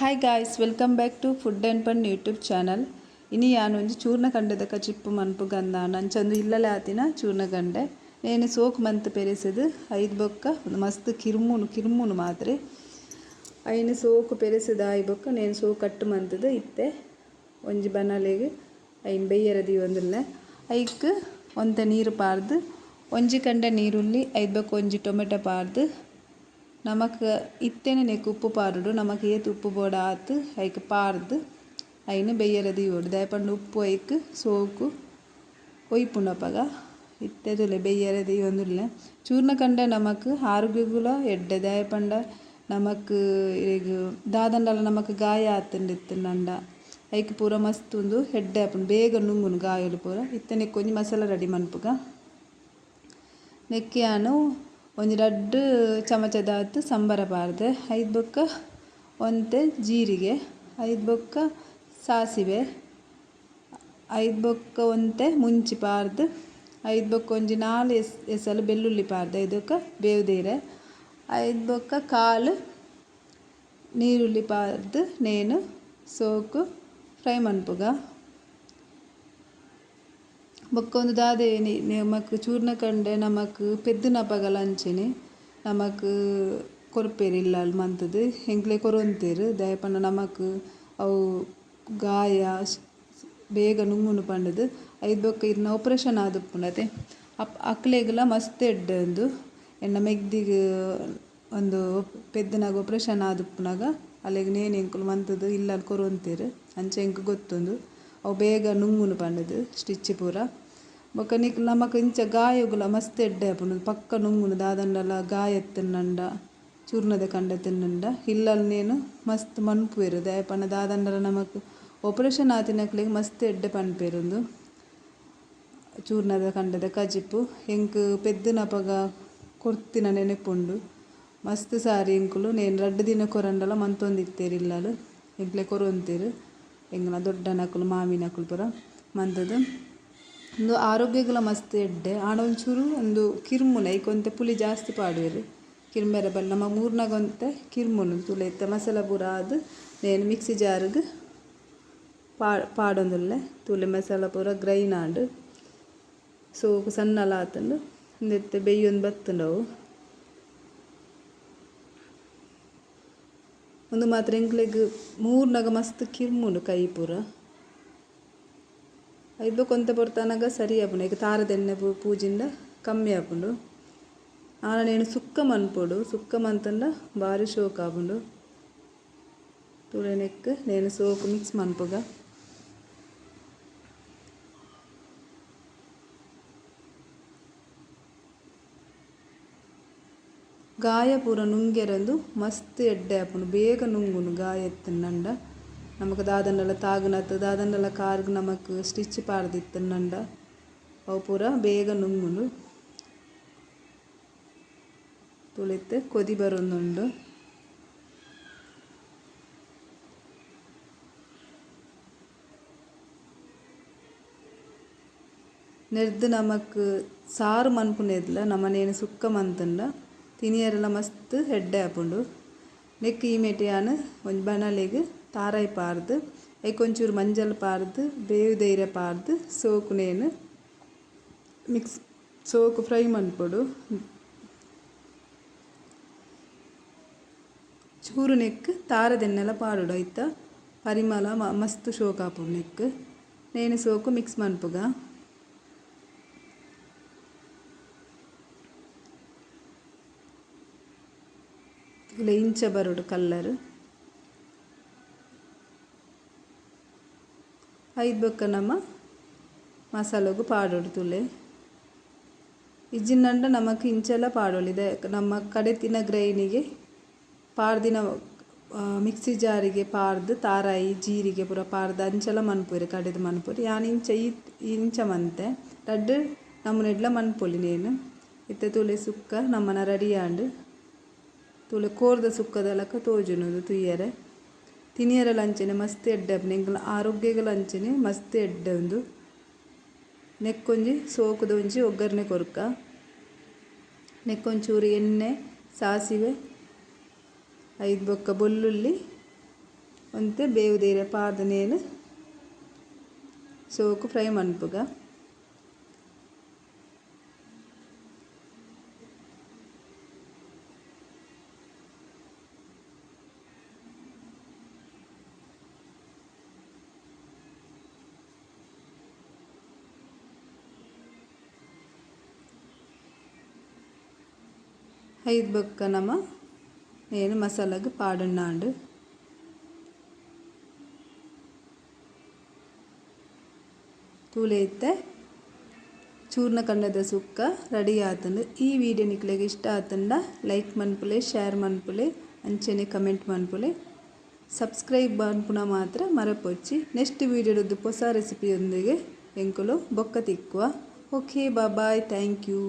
Hi guys welcome back to food and fun YouTube channel ಇನಿ ಯಾನು ಒಂಜಿ ಚೂರ್ಣ ಕಂಡದಕ ಚಿಪ್ಪು ಮನ್ಪು ಗಂಧ ನಂಚಂದು ಇಲ್ಲಲೆ ಆತಿನ ಚೂರ್ಣ ಗಂಡೆ ನೇನು ಸೋಕ್ ಮಂತ್ ಪೆರೆಸದು ಐದು ಬೊಕ್ಕ ಮಸ್ತ್ ಕಿರ್ಮುನು ಕಿರ್ಮುನು ಮಾತ್ರ ಐನು ಸೋಕು ಪೆರೆಸದ ಐದು ಬೊಕ್ಕ ನೇನು ಸೋಕು ಕಟ್ಟು ಮಂತದ ಇತ್ತೆ ಒಂಜಿ ಬನಲೆಗ್ ಐನು ಬೆಯ್ಯರದಿ ಒಂದಿಲ್ಲ ಐಕ್ ಒಂತ ನೀರು ಪಾರ್ದು ಒಂಜಿ ಕಂಡ ನೀರುಳ್ಳಿ ಐದು ಬೊಕ್ಕ ಒಂಜಿ ಟೊಮೆಟೊ ಪಾರ್ದು ನಮಕ್ ಇತ್ತೆನೆ ನೆಕ್ ಉಪ್ಪು ಪಾರುಡು, ನಮಕ್ ಏತ್ ಉಪ್ಪು ಬೋಡ ಆತ್, ಐಕ್ ಪಾರ್ದ್, ಐನ್ ಬೆಯ್ಯರೆ ದೀವೊಡು ದಾಯೆ ಉಪ್ಪು, ಐಕ್ ಸೋಕು ಒಯ್ಪುಂಡಪಗ ಪಗ ತುಲೆ ಬೆಯ್ಯರೆ ದೀವೊಂದುಲ್ಲೆ ಚೂರ್ಣ ಕಂಡೆ ನಮಕ್ ಆರೋಗ್ಯಗುಲ ಎಡ್ಡೆ ದಾಯೆ ಪಂಡ ನಮಕ್ ಇಗ್ ದಾದಂಡಲ ನಮಕ್ ಗಾಯ ಆತುಂಡಿತ್ತುಂಡ ಐಕ್ ಪೂರ ಮಸ್ತ್ ಉಂದು ಎಡ್ಡೆ ಆಪುಂಡು ಬೇಗ ನುಂಗುನು ಗಾಯಲು ಪೂರ. ಇತ್ತೆ ನೆಕ್ ಒಂಜಿ ಮಸಾಲ ರೆಡಿ ಮನ್ಪುಗ. ನೆಕ್ಕ್ ಆನು ಒಂಜಿ ರಡ್ಡ್ ಚಮಚದಾತ್ ಸಂಬರ ಪಾರ್ದೆ ಐದು ಬೊಕ್ಕ ಒಂತೆ ಜೀರಿಗೆ, ಐದು ಬೊಕ್ಕ ಸಾಸಿವೆ, ಐದು ಬೊಕ್ಕ ಒಂತೆ ಮುಂಚಿ ಪಾರ್ದ್ ಐದು ಬೊಕ್ಕ ಒಂಜಿ ನಾಲ್ ಎಸ್, ಎಸಲು ಬೆಳ್ಳುಳ್ಳಿ ಪಾರ್ದೆ ಐದುಕ್ಕ ಬೇವುದೀರೆ, ಐದು ಬೊಕ್ಕ ಕಾಲ್ ನೀರುಳ್ಳಿ ಪಾರ್ದ್ ನೇನು, ಸೋಕು, ಫ್ರೈ ಮನ್ಪುಗ. ಬೊಕ್ಕ ಉಂದು ದಾದೆ ನಮಕ್ ಚೂರ್ನ ಕಂಡೆ ನಮಕ್ ಪೆದ್ದುನ ಅಪಗಲ ಅಂಚೆನೆ ನಮಕ್ ಕೊರ್ಪೆರ್ ಇಲ್ಲಲ್ ಮಂತುದು ಎಂಕ್ಲೆ ಕೊರೊಂತೆರ್ ದಾಯೆ ಪಂಡ ನಮಕ್ ಅವು ಗಾಯ ಬೇಗ ನುಂಗುನು ಪಂಡದು, ಐದು ಬೊಕ್ಕ ಇರ್ನ ಆಪರೇಷನ್ ಆದುಪ್ಪುಂಡತೆ. ಅಪ್, ಅಕ್ಲೆಗ್ಲ ಮಸ್ತ್ ಎಡ್ಡೆ ಉಂದು ಎನ್ನ ಮೆಗ್ದಿಗ್ ಒಂದು ಪೆದ್ದನಾಗ ಆಪರೇಷನ್ ಆದುಪ್ಪುನಗ ಅಲೆಗ್ ನೇನು ಎಂಕುಲು ಮಂತುದು, ಇಲ್ಲಲ್ ಕೊರೊಂತೆರ್, ಅಂಚೆ ಎಂಕ್ ಗೊತ್ತೊಂದು, ಅವು ಬೇಗ ನುಂಗುನು ಪಂಡದು ಸ್ಟಿಚ್ ಪೂರ. ಬೊಕ ನಿಕ್ ನಮಕ್ ಇಂಚ ಗಾಯಗುಲ ಮಸ್ತ್ ಎಡ್ಡೆ ಆಪುಂಡು ಪಕ್ಕ ನುಂಗುನು ದಾದಂಡಲ ಗಾಯ ತಿನ್ನಂಡ ಚೂರ್ಣದ ಕಂಡ ತಿನ್ನಂಡ ಇಲ್ಲಲ್ ನೇನು ಮಸ್ತ್ ಮನ್ಪುವೆರ್ ದಾಯೆ ಪಂಡ ದಾದಂಡಲ ನಮಕ್ ಆಪರೇಷನ್ ಆತಿನಕ್ಲೆಗ್ ಮಸ್ತ್ ಎಡ್ಡೆ ಪನ್ಪೇರುಂದು. ಚೂರ್ಣದ ಕಂಡದ ಕಜಿಪ್ಪು ಎಂಕ್ ಪೆದ್ದನಪಗ ಕೊರ್ತಿನ ನೆನಪುಂಡು. ಮಸ್ತ್ ಸಾರಿ ಎಂಕುಲು ನೇನು ರಡ್ಡ್ ದಿನ ಕೊರಂಡಲ ಮಂತೊಂದಿತ್ತೆರ್ ಇಲ್ಲಲ್. ಎಂಕ್ಲೆ ಕೊರೊಂತೆರ್ ದೊಡ್ಡ ದೊಡ್ಡನಕುಲು ಮಾವಿನಕುಲು ಪುರ ಮಂತುದು. ಉಂದು ಆರೋಗ್ಯಗುಲ ಮಸ್ತ್ ಎಡ್ಡೆ. ಆಂಡ ಒಂಚೂರು ಉಂದು ಕಿರ್ಮುನ ಐಕ್ ಒಂತೆ ಪುಲಿ ಜಾಸ್ತಿ ಪಾಡ್ವೆರ್. ಕಿರ್ಮೆರೆ ಬಲ್ಲಿ ನಮ ಮೂರ್ನಗ ಒಂತೆ ಕಿರ್ಮುನ ತೂಲೆ ಇತ್ತೆ ಮಸಾಲ ಪೂರ ಆದ್, ನೇನು ಮಿಕ್ಸಿ ಜಾರ್ಗ್ ಪಾ, ಪಾಡೊಂದುಲ್ಲೆ ತೂಲೆ ಮಸಾಲ ಪೂರ ಗ್ರೈನ್ ಆಂಡ್ ಸೋಕು ಸಣ್ಣಲ ಆತಂದು ಉಂದೆತ್ತೆ ಬೇಯೊಂದು ಬತ್ತುಂಡು ಅವು. ಉಂದು ಮಾತ್ರ ಎಂಕ್ಲೆಗ್ ಮೂರ್ನಗ ಮಸ್ತ್ ಕಿರ್ಮುಂಡು ಕೈ ಪೂರ. ಐದು ಕೊಂತ ಪೊರ್ತನಗ ಸರಿ ಆಪುಂಡು ಐಕ್ ತಾರದ ಎಣ್ಣೆ ಪೂಜಿಂಡ ಕಮ್ಮಿ ಆಪುಂಡು ಆನ ನೇನು ಸುಕ್ಕ ಮನ್ಪೊಡು ಸುಕ್ಕ ಮಂತಂಡ ಬಾರಿ ಶೋಕ್ ಆಪುಂಡು ತುಳೆನೆಕ್ ನೆನ್ ಸೋಕು ಮಿಕ್ಸ್ ಮನ್ಪುಗ ಗಾಯ ಪೂರ ನುಂಗೆರೆಂದು ಮಸ್ತ್ ಎಡ್ಡೆ ಆಪುಂಡು ಬೇಗ ನುಂಗುನು ಗಾಯ ಇತ್ತಿನಂಡ ನಮಕ್ ದಾದಂಡಲ ತಾಗ್ನತ್ ದಾದಂಡಲ ಕಾರ್ಗ್ ನಮಕ್ ಸ್ಟಿಚ್ ಪಾಡ್ದಿತ್ತಿನಂಡ ಅವು ಪೂರ ಬೇಗ ನುಂಗುನು ತುಳಿತ್ ಕೊದಿ ಬರೊಂದುಂಡು. ನೆರ್ದ್ ನಮಕ್ ಸಾರು ಮನ್ಪುನೆದ್ಲ ನಮ್ಮನೇನು ಸುಕ್ಕ ಮಂತಂಡ. ತಿನಿಯರೆಲ ಮಸ್ತ್ ಎಡ್ಡೆ ಆಪುಂಡು. ನೆಕ್ಕ್ ಈ ಮೇಟ್ ಯಾನ್ ಒಂಜಿ ಬಣಲೆಗ್ ತಾರಾಯಿ ಪಾರ್ದ್ ಐಕ್ ಒಂಚೂರು ಮಂಜಲ್ ಪಾರ್ದ್ ಬೇವು ಪಾರ್ದ್ ಸೋಕು ನೇನು ಮಿಕ್ಸ್ ಸೋಕು ಫ್ರೈ ಮನ್ಪೊಡು ಚೂರು ನೆಕ್ ತಾರದೆಣ್ಣೆಲ ಪಾಡುಡು ಐತ ಪರಿಮಳ ಮಸ್ತ್ ಶೋಕ್ ಆಪುಂಡು ನೆಕ್ ನೇನು ಸೋಕು ಮಿಕ್ಸ್ ಮನ್ಪುಗ ಇಂಚ ಬರುಡು ಕಲ್ಲರ್ ಐದು ಬೊಕ್ಕ ನಮ್ಮ ಮಸಾಲೆಗೂ ಪಾಡೊಡು ತುಲೆ. ನಮಗೆ ನಮಕ್ ಇಂಚೆಲ್ಲ ಪಾಡೊಳಿದೆ. ನಮ್ಮ ತಿನ್ನ ಗ್ರೈನಿಗೆ ಪಾಡ್ದಿನ ಮಿಕ್ಸಿ ಜಾರಿಗೆ ಪಾರ್ದು ತಾರಾಯಿ, ಜೀರಿಗೆ ಪೂರ ಪಾರ್ದು ಅಂಚೆಲ್ಲ ಮನ್ಪುರಿ, ಕಡೆದ್ ಮನ್ಪುರಿ. ಯಾನ್ ಇಂಚ ಇಂಚ ಮಂತೆ. ರಡ್ಡ್ ನಮುನೆಡ್ಲ ಮನ್ಪೊಲಿ ನೇನು. ಇತ್ತೆ ತುಲೆ ಸುಕ್ಕ ನಮ್ಮನ ರೆಡಿ ಆಂಡು ತುಲೆ ಕೋರ್ದ ಸುಕ್ಕದ ಲಕ ತೋಜುಂಡು ಮಸ್ತ್ ಎಡ್ಡೆ ಆಪುಂಡು ಎಂಕಲ್ನ ಆರೋಗ್ಯಗ್ ಅಂಚನೆ ಮಸ್ತ್ ಎಡ್ಡೆ ಉಂದು ನೆಕ್ಕೊಂಜಿ ಸೋಕುದ ಒಂಜಿ ಒಗ್ಗರ್ಣೆ ಕೊರ್ಕ. ನೆಕ್ಕೊಂಚೂರು ಎಣ್ಣೆ, ಸಾಸಿವೆ, ಐದು ಬೊಕ್ಕ ಬೆಳ್ಳುಳ್ಳಿ ಒಂತೆ ಬೇವುದೇರ ಪಾದನೇನು ಸೋಕು ಫ್ರೈ ಮನ್ಪುಗ. ಐದು ಬೊಕ್ಕ ನಮ నేను మసాలాకు పాడున్నాండు ತೂಲೆತ್ತೆ ಚೂರ್ಣ ಕಂಡದ ಸುಕ್ಕ ರೆಡಿ ಆತಂಡು ಈ ವಿಡಿಯೋ ನಿಕ್ಲೆಗ್ ಇಷ್ಟ ಆತಂಡ ಲೈಕ್ ಮನ್ಪುಲೆ ಶೇರ್ ಮನ್ಪುಲೆ ಅಂಚನೆ ಕಮೆಂಟ್ ಮನ್ಪುಲೆ ಸಬ್ಸ್ಕ್ರೈಬ್ ಮನ್ಪುನ ಮಾತ್ರ ಮರಪೊಚ್ಚಿ ನೆಕ್ಸ್ಟ್ ವೀಡಿಯೋಡದ್ದು ಹೊಸ ರೆಸಿಪಿಯೊಂದಿಗೆ ಎಂಕುಲು ಬೊಕ್ಕ ತಿಕ್ಕುವ ಓಕೆ ಬಾಯ್ ಥ್ಯಾಂಕ್ ಯು